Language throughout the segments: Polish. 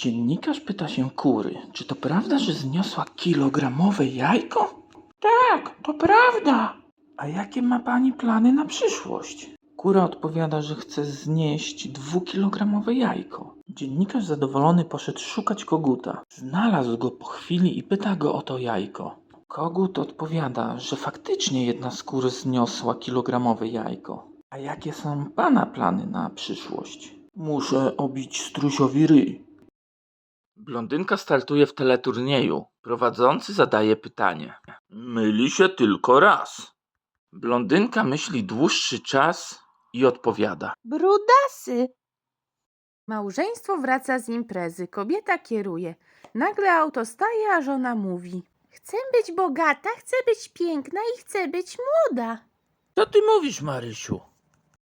Dziennikarz pyta się kury, czy to prawda, że zniosła kilogramowe jajko? Tak, to prawda. A jakie ma pani plany na przyszłość? Kura odpowiada, że chce znieść dwukilogramowe jajko. Dziennikarz zadowolony poszedł szukać koguta. Znalazł go po chwili i pyta go o to jajko. Kogut odpowiada, że faktycznie jedna z kur zniosła kilogramowe jajko. A jakie są pana plany na przyszłość? Muszę obić strusiowi ryj. Blondynka startuje w teleturnieju. Prowadzący zadaje pytanie. Myli się tylko raz. Blondynka myśli dłuższy czas i odpowiada. Brudasy! Małżeństwo wraca z imprezy, kobieta kieruje. Nagle auto staje, a żona mówi: Chcę być bogata, chcę być piękna i chcę być młoda. Co ty mówisz, Marysiu?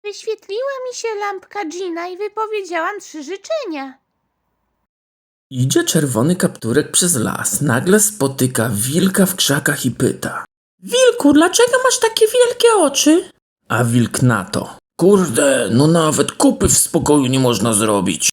Wyświetliła mi się lampka Gina i wypowiedziałam trzy życzenia. Idzie czerwony kapturek przez las. Nagle spotyka wilka w krzakach i pyta. Wilku, dlaczego masz takie wielkie oczy? A wilk na to. Kurde, no nawet kupy w spokoju nie można zrobić.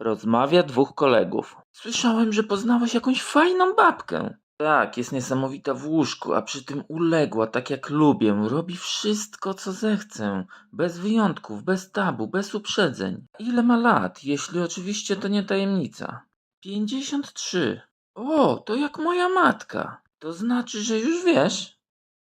Rozmawia dwóch kolegów. Słyszałem, że poznałeś jakąś fajną babkę. Tak, jest niesamowita w łóżku, a przy tym uległa, tak jak lubię. Robi wszystko, co zechcę. Bez wyjątków, bez tabu, bez uprzedzeń. Ile ma lat, jeśli oczywiście to nie tajemnica? Pięćdziesiąt trzy. O, to jak moja matka. To znaczy, że już wiesz?